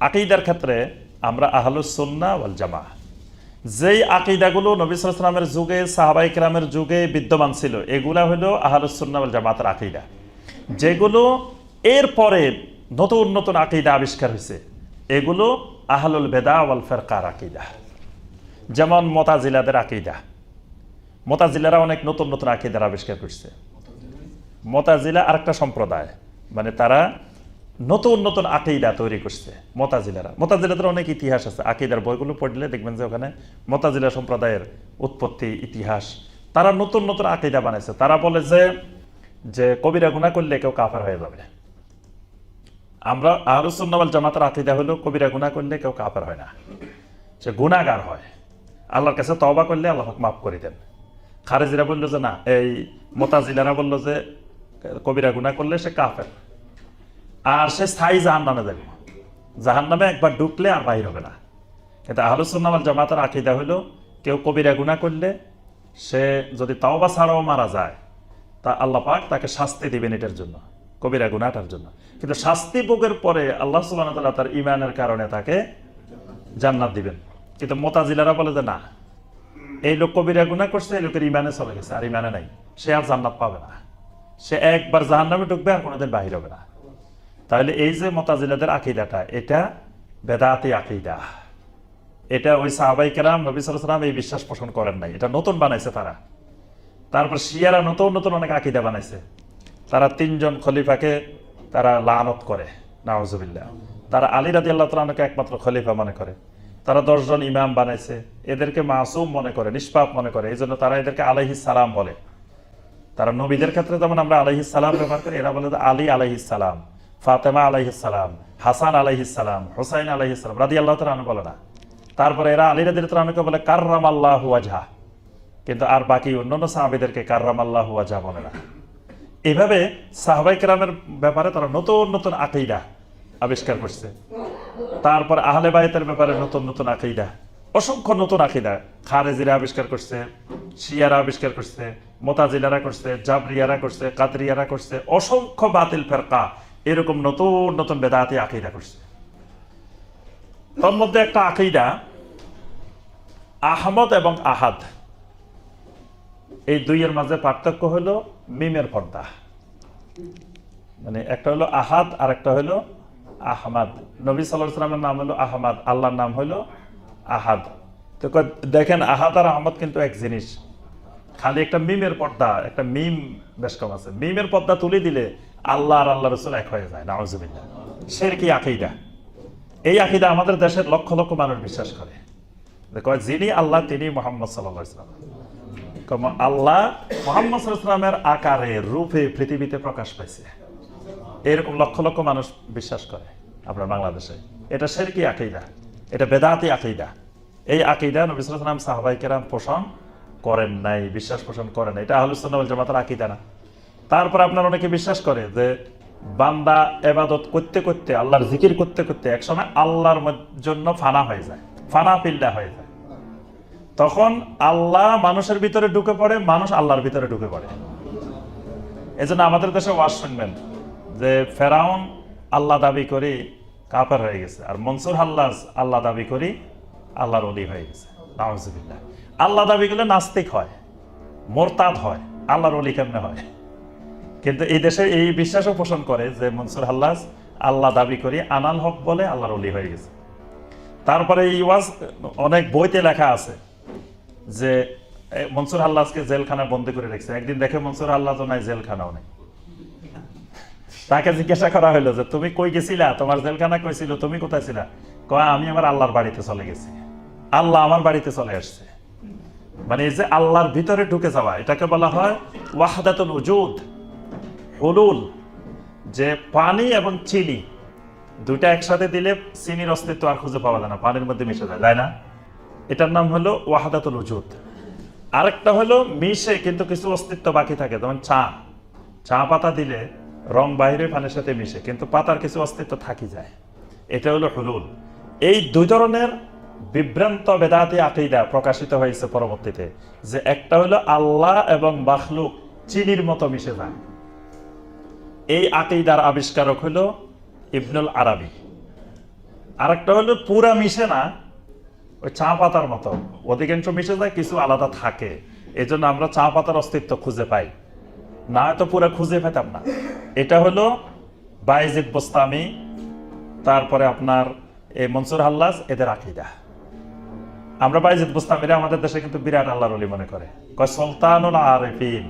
আকিদার ক্ষেত্রে আমরা আহলুসন্না ওয়াল জামা যেই আকিদাগুলো নবী সালামের যুগে, সাহাবাই কেরামের যুগে বিদ্যমান ছিল, এগুলা হলো আহলুসন্না ওয়াল জামাতের আকিদা। যেগুলো এরপরে নতুন নতুন আকিদা আবিষ্কার হয়েছে, এগুলো আহলুল বেদা ওয়াল ফেরকার আকিদা। যেমন মোতাজিলাদের আকিদা। মোতাজিলারা অনেক নতুন নতুন আকিদার আবিষ্কার করছে। মোতাজিলা আরেকটা সম্প্রদায় মানে তারা নতুন নতুন আকিদা তৈরি করছে, মোতাজিলারা। মোতাজিলাদের অনেক ইতিহাস আছে। আকিদার বইগুলো পড়লে দেখবেন যে ওখানে মোতাজিলা সম্প্রদায়ের উৎপত্তি, ইতিহাস। তারা নতুন নতুন আকিদা বানাইছে। তারা বলে যে যে কবিরা গুণা করলে কেউ কাফার হয়ে যাবে আমরা আহরুসুন্নাওয়াল জামাতের আকিদা হলো, কবিরা গুণা করলে কেউ কাফার হয় না। সে গুণাগার হয়। আল্লাহর কাছে তবা করলে আল্লাহ মাফ করে দেন। খারেজিরা বলল যে, না, এই মোতাজিলারা বলল যে, কবিরা গুণা করলে সে কাফের। আর সে স্থায়ী জাহান নামে যাবে। জাহান নামে একবার ঢুকলে আর বাহির হবে না। কিন্তু আহলুসুন্নামাল জামাতের আকিদা হলো, কেউ কবিরা গুণা করলে সে যদি তাও বা ছাড়াও মারা যায়, তা আল্লাহ পাক তাকে শাস্তি দিবেন এটার জন্য, কবিরা গুণাটার জন্য। কিন্তু শাস্তি ভোগের পরে আল্লাহ সুবাহ তার ইমানের কারণে তাকে জান্নাত দিবেন। কিন্তু মোতাজিলারা বলে যে না, এই লোক কবিরা গুণা করছে, এই লোকের ইমানে চলে গেছে, আর ইমানে নাই। সে আর জান্নাত পাবে না। সে একবার জাহান নামে ঢুকবে আর কোনোদিন বাহির হবে না। তাহলে এই যে মোতাজিলাদের আকিদাটা, এটা বেদাতি আকিদা। এটা ওই সাহাবাই কেরাম, নবী সালাম এই বিশ্বাস পোষণ করেন নাই। এটা নতুন বানাইছে তারা। তারপর শিয়ারা নতুন নতুন অনেক আকিদা বানাইছে। তারা তিনজন খলিফাকে তারা লানত করে নাওজুবিল্লাহ তারা আলী রাজি আল্লাহ তালকে একমাত্র খলিফা মনে করে। তারা দশজন ইমাম বানাইছে। এদেরকে মাসুম মনে করে, নিষ্পাপ মনে করে। এই জন্য তারা এদেরকে আলহিস সালাম বলে। তারা নবীদের ক্ষেত্রে যেমন আমরা আলহিস সালাম ব্যবহার করি, এরা বলে আলী আলহিস সালাম। ফাতেমা আলহিস সালাম, হাসান আলহিস সালাম, হোসাইন আলহিস সালাম রাদি আল্লাহ তালু বলে না। তারপরে এরা আলী রাদি তালুকে বলে কার্রাম আল্লাহ ওয়াজহা। কিন্তু আর বাকি অন্যান্য সাহাবিদেরকে কার্রাম আল্লাহ ওয়াজহা বলে না। এভাবে সাহাবাই কেরামের ব্যাপারে তারা নতুন নতুন আকিদা আবিষ্কার করছে। তারপর আহলে বায়তের ব্যাপারে নতুন নতুন আকিদা, অসংখ্য নতুন আকিদা। খারেজিরা আবিষ্কার করছে, শিয়ারা আবিষ্কার করছে, মোতাজিলারা করছে, জাবরিয়ারা করছে কাতরিয়ারা করছে, অসংখ্য বাতিল ফেরকা এরকম নতুন নতুন বেদাতি আকিদা করছে। তোর মধ্যে একটা আকিদা, আহমদ এবং আহাদ। এই দুইয়ের মাঝে পার্থক্য হলো মিমের পর্দা। মানে একটা হলো আহাদ আর একটা হলো আহমাদ। নবী সাল্লাহ সাল্লামের নাম হলো আহমাদ, আল্লাহর নাম হলো আহাদ। তো দেখেন আহাদ আর আহমদ কিন্তু এক জিনিস। খালি একটা মিমের পর্দা, একটা মিম বেশ কম আছে। মিমের পর্দা তুলে দিলে আল্লাহ আর আল্লাহ রসুল এক হয়ে যায়, নাউজুবিল্লাহ। সের কি আকিদা? এই আকিদা আমাদের দেশের লক্ষ লক্ষ মানুষ বিশ্বাস করে। কয় যিনি আল্লাহ, তিনি মোহাম্মদ সাল্লাহ আল্লাহ মোহাম্মদ সাল্লামের আকারে, রূপে পৃথিবীতে প্রকাশ পাইছে। এরকম লক্ষ লক্ষ মানুষ বিশ্বাস করে আপনার বাংলাদেশে। এটা সেরকি আকিদা? এটা বেদাতি আকিদা। এই আকিদা নবী সাল্লাম সাহাবাই কেরাম পোষণ করেন নাই, বিশ্বাস পোষণ করেন এটা আহলুসুন্নাহ জামাতের আকিদা না। তারপর আপনার অনেকে বিশ্বাস করে যে বান্দা এবাদত করতে করতে, আল্লাহর জিকির করতে করতে একসময় আল্লাহর জন্য ফানা হয়ে যায়, ফানা পিল্লা হয়ে যায়। তখন আল্লাহ মানুষের ভিতরে ঢুকে পড়ে, মানুষ আল্লাহর ভিতরে ঢুকে পড়ে। এই জন্য আমাদের দেশে ওয়াজ শুনবেন যে ফেরাউন আল্লাহ দাবি করি কাফের হয়ে গেছে, আর মনসুর হাল্লাস আল্লাহ দাবি করি আল্লাহর অলি হয়ে গেছে। নাউজুবিল্লাহ। আল্লাহ দাবি করলে নাস্তিক হয়, মোরতাদ হয়, আল্লাহর অলি কেমনে হয়? কিন্তু এই দেশে এই বিশ্বাসও পোষণ করে যে মনসুর হাল্লাস আল্লাহ দাবি করি, আনাল হক বলে আল্লাহর অলি হয়ে গেছে। তারপরে ওয়াজ, অনেক বইতে লেখা আছে যে মনসুর আল্লাহকে জেলখানা বন্দি করে রেখেছে। একদিন দেখে মনসুর আল্লাহ নাই, জেলখানাও নেই। তাকে জিজ্ঞাসা করা হলো যে, তুমি কই গেছিলা? তোমার জেলখানা কই ছিল? তুমি কোথায় ছিলা? কয়, আমি আমার আল্লাহর বাড়িতে চলে গেছি। আল্লাহ আমার বাড়িতে চলে আসছে। মানে এই যে আল্লাহর ভিতরে ঢুকে যাওয়া, এটাকে বলা হয় ওয়াহাদাতুল উজুদ, হুলুল, যে পানি এবং চিনি, দুইটা একসাথে দিলে চিনির অস্তিত্ব আর খুঁজে পাওয়া যায় না, পানির মধ্যে মিশে যায়, তাই না? এটার নাম হলো ওয়াহাদাতুল উজুদ। আরেকটা হলো মিশে কিন্তু কিছু অস্তিত্ব বাকি থাকে, যেমন চা। চা পাতা দিলে রং বাইরে পানির সাথে মিশে, কিন্তু পাতার কিছু অস্তিত্ব থাকি যায়। এটা হলো হুলুল। এই দুই ধরনের বিভ্রান্ত বেদাতি আকিদা প্রকাশিত হয়েছে পরবর্তীতে, যে একটা হলো আল্লাহ এবং মাখলুক চিনির মতো মিশে যায়। এই আকিদার আবিষ্কারক হলো ইবনুল আরবি। আরেকটা হলো পুরা মিশে না, ওই চা পাতার মতো। অধিকাংশ মিশে যায়, কিছু আলাদা থাকে। এই জন্য আমরা চা পাতার অস্তিত্ব খুঁজে পাই। না হয়তো পুরো খুঁজে পেতাম না। এটা হলো বাইজিদ বোস্তামি, তারপরে আপনার এই মনসুর হাল্লাস এদের আকিদা। আমরা বাইজিদ বোস্তামিরা আমাদের দেশে কিন্তু বিরাট আল্লাহর অলি মনে করে। কয় সুলতানুল আরেফিন।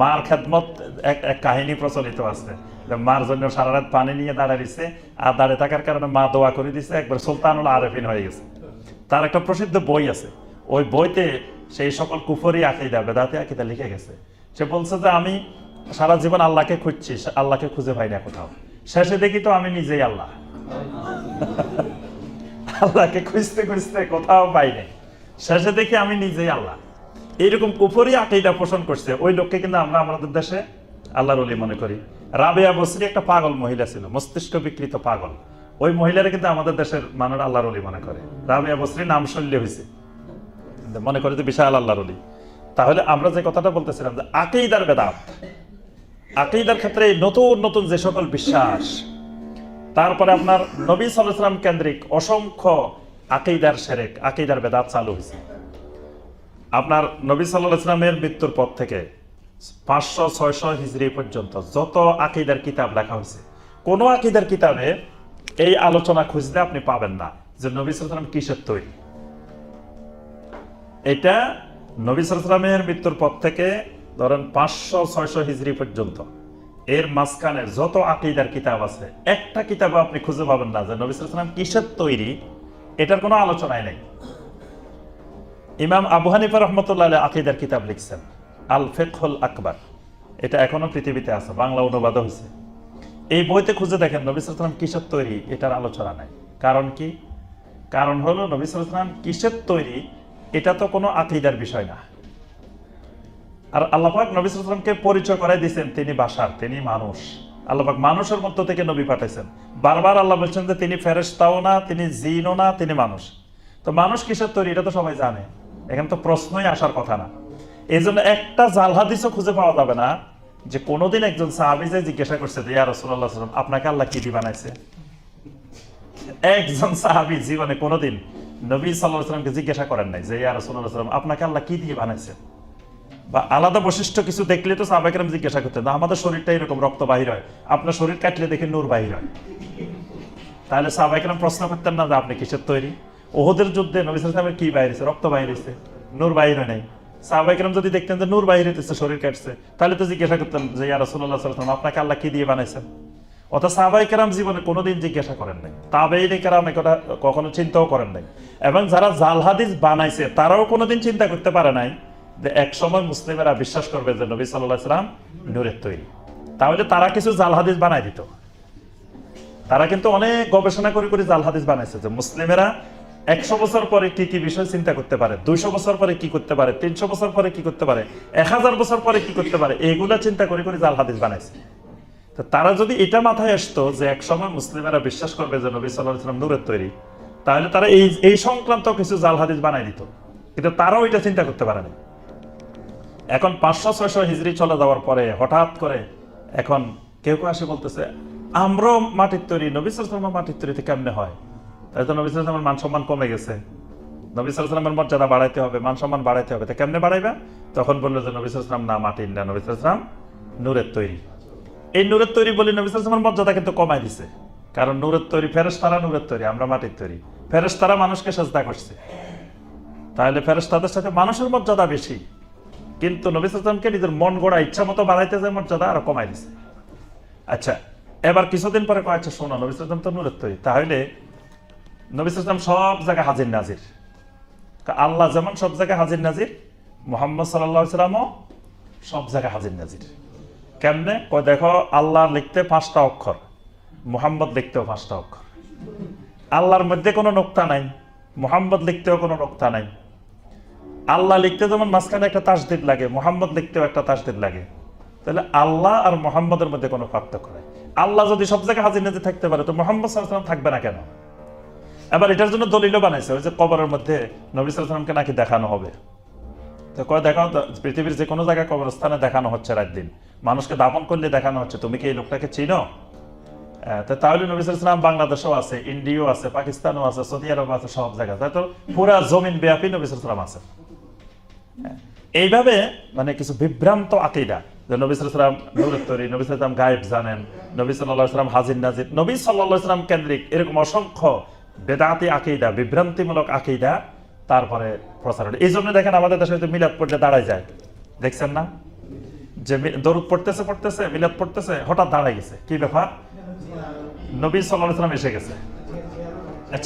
মার খেদমত এক কাহিনী প্রচলিত আছে। মার জন্য সারা রাত পানি নিয়ে দাঁড়ায় দিছে আর দাঁড়িয়ে থাকার কারণে মা দোয়া করে দিছে, একবার সুলতানুল আরেফিন হয়ে গেছে। তার একটা প্রসিদ্ধ বই আছে। ওই বইতে সেই সকল কুফরি আকিদা, বেদাতে আকিদা লিখে গেছে। সে বলছে যে আমি সারা জীবন আল্লাহকে খুঁজছি আল্লাহকে খুঁজে পাই না কোথাও। শেষে দেখি তো আমি নিজেই আল্লাহ। আল্লাহকে খুঁজতে খুঁজতে কোথাও পাইনি শেষে দেখি আমি নিজেই আল্লাহ। এইরকম কুফরি আকিদা পোষণ করছে। ওই লোককে কিন্তু আমরা আমাদের দেশে আল্লাহর অলি মনে করি। রাবেয়া বসরি একটা পাগল মহিলা ছিল, মস্তিষ্ক বিকৃত পাগল। ওই মহিলারা কিন্তু আমাদের দেশের মানুষ আল্লাহর অলি মনে করে। রাবেয়া বসরি নাম শল্য হয়েছে মনে করে যে বিশাল আল্লাহর অলি তাহলে আমরা যে কথাটা বলতেছিলাম যে আকিদার বেদাত। আকিদার ক্ষেত্রে নতুন নতুন যে সকল বিশ্বাস তারপরে আপনার নবী সাল্লাম কেন্দ্রিক অসংখ্য আকিদার সেরেক, আকিদার বেদাত চালু হয়েছে। আপনার নবী সাল্লাহ ইসলামের মৃত্যুর পর থেকে পাঁচশো, ছয়শো হিজড়ি পর্যন্ত যত আকিদার কিতাব লেখা হয়েছে, কোন আকিদার কিতাবে এই আলোচনা খুঁজতে আপনি পাবেন না যে নবী সাল্লাম কিসের তৈরি। এটা নবী সাল্লামের মৃত্যুর পর থেকে ধরেন পাঁচশো, ছয়শো হিজড়ি পর্যন্ত। এর মাঝখানে যত আকিদার কিতাব আছে, একটা কিতাব আপনি খুঁজে পাবেন না যে নবী সাল্লাম কিসের তৈরি, এটার কোনো আলোচনাই নেই। ইমাম আবু হানিফা রহমতুল্লাহ আকিদার কিতাব লিখছেন, আল ফেকহুল আকবর। এটা এখনও পৃথিবীতে আছে, বাংলা অনুবাদ হয়েছে। এই বইতে খুঁজে দেখেন নবী সাল্লাম কিসের তৈরি, এটার আলোচনা নাই। কারণ কি? কারণ হলো নবী সাল্লাম কিসের তৈরি, এটা তো কোনো আকিদার বিষয় না। আর আল্লাপাক নবী সাল্লামকে পরিচয় করাই দিয়েছেন, তিনি বাসার, তিনি মানুষ। আল্লাপাক মানুষের মধ্য থেকে নবী পাঠাইছেন। বারবার আল্লাহ বলছেন যে তিনি ফেরেস্তাও না, তিনি জিনও না, তিনি মানুষ। তো মানুষ কিসের তৈরি, এটা তো সবাই জানে। এখানে তো প্রশ্নই আসার কথা না। এই জন্য একটা জাল হাদিসও খুঁজে পাওয়া যাবে না যে কোনোদিন একজন সাহাবি যে জিজ্ঞাসা করছে যে, ইয়া রসুল্লাহ সাল্লাম আপনাকে আল্লাহ কি বানাইছে একজন সাহাবি জীবনে কোনোদিন নবী সাল্লাহ সাল্লামকে জিজ্ঞাসা করেন নাই যে, ইয়া রসুল্লাহ সাল্লাম আপনাকে আল্লাহ কি দিয়ে বানাইছে? বা আলাদা বৈশিষ্ট্য কিছু দেখলে তো সাহাবাইকেরাম জিজ্ঞাসা করতেন আমাদের শরীরটা এরকম রক্ত বাহির হয়, আপনার শরীর কাটলে দেখে নূর বাহির হয়। তাহলে সাহাবাইকেরাম প্রশ্ন করতেন না যে আপনি কিসের তৈরি? ওহদের যুদ্ধে নবী সালামের কি বাইরেছে রক্ত বাইরেছে নূর বাইর হয় নাই। সাহাবাইকেরাম যদি দেখতেন যে নূর বাইরে হইতেছে, শরীর কাটছে, তাহলে তো জিজ্ঞাসা করতেন যে, ইয়া রাসূলুল্লাহ সাল্লাল্লাহু আলাইহি আপনাকে আল্লাহ কি দিয়ে বানাইছেন? অর্থাৎ সাহাবাই কেরাম জীবনে কোনোদিন জিজ্ঞাসা করেন নাই। তাবেই কেরাম একটা কখনো চিন্তাও করেন নাই। এবং যারা জাল হাদিস বানাইছে, তারাও কোনোদিন চিন্তা করতে পারে নাই যে এক সময় মুসলিমেরা বিশ্বাস করবে যে নবী সাল্লাহ সাল্লাম নূরের তৈরি। তাহলে তারা কিছু জাল হাদিস বানাই দিত। তারা কিন্তু অনেক গবেষণা করে করে জাল হাদিস বানাইছে যে মুসলিমেরা একশো বছর পরে কি কি বিষয় চিন্তা করতে পারে, দুইশো বছর পরে কি করতে পারে, তিনশো বছর পরে কি করতে পারে, এক হাজার বছর পরে কি করতে পারে, এগুলা চিন্তা করে করে জাল হাদিস বানাইছে। তো তারা যদি এটা মাথায় আসতো যে এক সময় মুসলিমেরা বিশ্বাস করবে যে নবী সাল্লাহ সাল্লাম নূরের তৈরি, তাহলে তারা এই এই সংক্রান্ত কিছু জাল হাদিস বানাই দিত। কিন্তু তারাও এটা চিন্তা করতে পারেনি। এখন পাঁচশো, ছয়শো হিজড়ি চলে যাওয়ার পরে হঠাৎ করে এখন কেউ কেউ আসে বলতেছে, আমরাও মাটির তৈরি, নবী সালাম মাটির তৈরিতে কেমনে হয়? তাই তো নবী সালামের মান সম্মান কমে গেছে। নবী সালামের মর্যাদা বাড়াইতে হবে, মান সম্মান বাড়াইতে হবে। তা কেমনে বাড়াইবে? তখন বলল যে, নবী সালাম না মাটির না, নবী সালাম নূরের তৈরি। এই নূরের তৈরি বলে নবী সালামের মর্যাদা কিন্তু কমাই দিছে। কারণ নূরের তৈরি ফেরেস তারা নূরের তৈরি, আমরা মাটির তৈরি। ফেরেস তারা মানুষকে সাজদা করছে। তাহলে ফেরেস তাদের সাথে মানুষের মর্যাদা বেশি। কিন্তু নবী সালামকে নিজের মন গড়া ইচ্ছা মতো বাড়াইতে যায় মর্যাদা আরও কমাই দিছে। আচ্ছা এবার কিছুদিন পরে কয়েকটা শোনো, নবী সালাম তো তৈরি। তাহলে নবী সালাম সব জায়গায় হাজির নাজির। আল্লাহ যেমন সব জায়গায় হাজির নাজির, মোহাম্মদ সাল্লাহ সাল্লামও সব জায়গায় হাজির নাজির। কেমনে? কয়, দেখো আল্লাহ লিখতে পাঁচটা অক্ষর, মোহাম্মদ লিখতেও পাঁচটা অক্ষর। আল্লাহর মধ্যে কোনো নোক্তা নাই, মোহাম্মদ লিখতেও কোনো নোক্তা নাই। আল্লাহ লিখতে যেমন মাঝখানে একটা তাসদিদ লাগে, মোহাম্মদ লিখতেও একটা তাসদিদ লাগে। তাহলে আল্লাহ আর মোহাম্মদের মধ্যে কোনো পার্থক্য নাই। আল্লাহ যদি সব জায়গায় হাজির নাজির থাকতে পারে, তো মোহাম্মদ সাল্লাম থাকবে না কেন? এবার এটার জন্য দলিলও বানাইছে, ওই যে কবরের মধ্যে নবী সাল্লামকে নাকি দেখানো হবে। তো কয় দেখানো পৃথিবীর যে কোনো জায়গায় কবরস্থানে দেখানো হচ্ছে রাত দিন। মানুষকে দাপন করলে দেখানো হচ্ছে, তুমি কি এই লোকটাকে চিনো? তাহলে নবী সাল্লাম বাংলাদেশও আছে, ইন্ডিয়াও আছে, পাকিস্তানও আছে, সৌদি আরব আছে, সব জায়গায়। তাই তো পুরা জমিন ব্যাপী নবী সাল্লাম আছে। এইভাবে মানে কিছু বিভ্রান্ত আকিদা, যে নবী সাল্লাম নবী সাল্লাম গায়েব জানেন, নবী সাল্লাহ সাল্লাম হাজির নাজির, নবী সাল্লাহ সাল্লাম কেন্দ্রিক, এরকম অসংখ্য বেদাতি আকিদা, বিভ্রান্তিমূলক আকিদা তারপরে প্রচার এই জন্য দেখেন আমাদের দেশে হয়তো মিলাদ পড়তে দাঁড়ায় যায়। দেখছেন না? যে দরুদ পড়তেছে পড়তেছে, মিলাদ পড়তেছে, হঠাৎ দাঁড়ায় গেছে। কি ব্যাপার? নবী সাল্লাহ সাল্লাম এসে গেছে।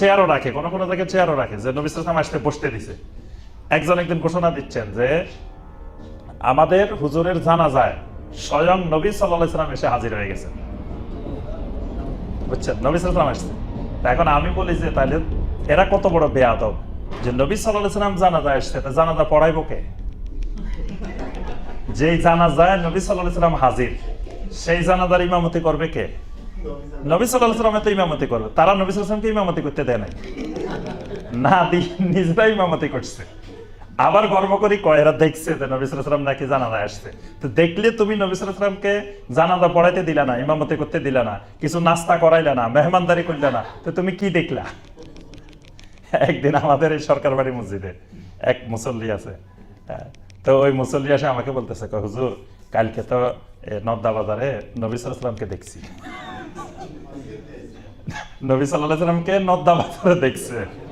চেয়ারও রাখে, কোনো কোনো জায়গায় চেয়ারও রাখে, যে নবী সাল্লাম আসতে বসতে দিছে। একজন একদিন ঘোষণা দিচ্ছেন যে আমাদের হুজুরের জানা যায় স্বয়ং নবী সাল্লাম এসে হাজির হয়ে গেছেন। বুঝছেন? নবী সাল্লাম আসছে। এখন আমি বলি যে তাহলে এরা কত বড় বেয়াদব? যে নবী সাল্লাহ সাল্লাম জানাজা আসছে, তা জানাজা পড়াইবো কে? যেই জানাজায় নবী সাল্লাম হাজির, সেই জানাজার ইমামতি করবে কে? নবী সাল্লামে তো ইমামতি করবে। তারা নবী সাল্লামকে ইমামতি করতে দেয় নাই। না, দি নিজেরা ইমামতি করছে। আবার গর্ব করি কয় এরা দেখছে যে নবী সাল্লাম নাকি জানাজা আসছে। তো দেখলে তুমি নবী সাল্লামকে জানাজা পড়াইতে দিলা না ইমামতি করতে দিলা না কিছু নাস্তা করাইলা না মেহমানদারি করলে না তো তুমি কি দেখলা? একদিন আমাদের এই সরকার বাড়ি মসজিদে এক মুসল্লি আছে হ্যাঁ, তো ওই মুসল্লি আসে আমাকে বলতেছে হুজুর কালকে তো নদ্দা বাজারে নবী সাল্লামকে দেখছি। নবী সাল্লাহ সাল্লামকে নদ্দা বাজারে দেখছে।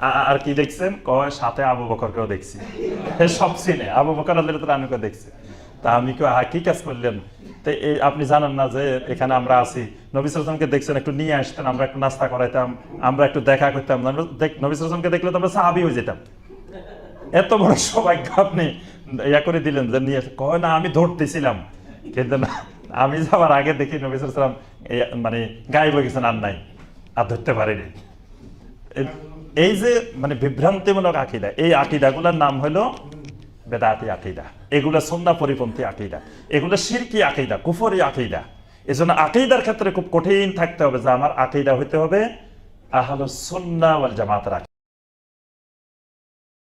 আর কি দেখছেন? কয়, সাথে আবু বকরকেও দেখছি। সব চিনে। আবু বকর আল্লাহ আনুকে দেখছে। তা আমি কেউ কি কাজ করলেন? তো এই আপনি জানেন না যে এখানে আমরা আছি। নবী সালামকে দেখছেন, একটু নিয়ে আসতেন, আমরা একটু নাস্তা করাইতাম, আমরা একটু দেখা করতাম। আমরা দেখ- নবী সালামকে দেখলে তো আমরা সাহাবি হয়ে যেতাম। এত বড় সৌভাগ্য আপনি ইয়া করে দিলেন যে নিয়ে কয়, না, আমি ধরতেছিলাম। কিন্তু না, আমি যাওয়ার আগে দেখি নবী সালাম মানে হয়ে গেছেন, আর নাই। আর ধরতে পারিনি। এই যে মানে বিভ্রান্তিমূলক আকিদা, এই আকিদাগুলোর নাম হলো বেদাতি আকিদা। এগুলো সন্ধ্যা পরিপন্থী আকিদা। এগুলো সিরকি আকিদা, কুফরি আকিদা। এই জন্য আকিদার ক্ষেত্রে খুব কঠিন থাকতে হবে যে আমার আকিদা হইতে হবে আহলো সন্না জামাত রাখি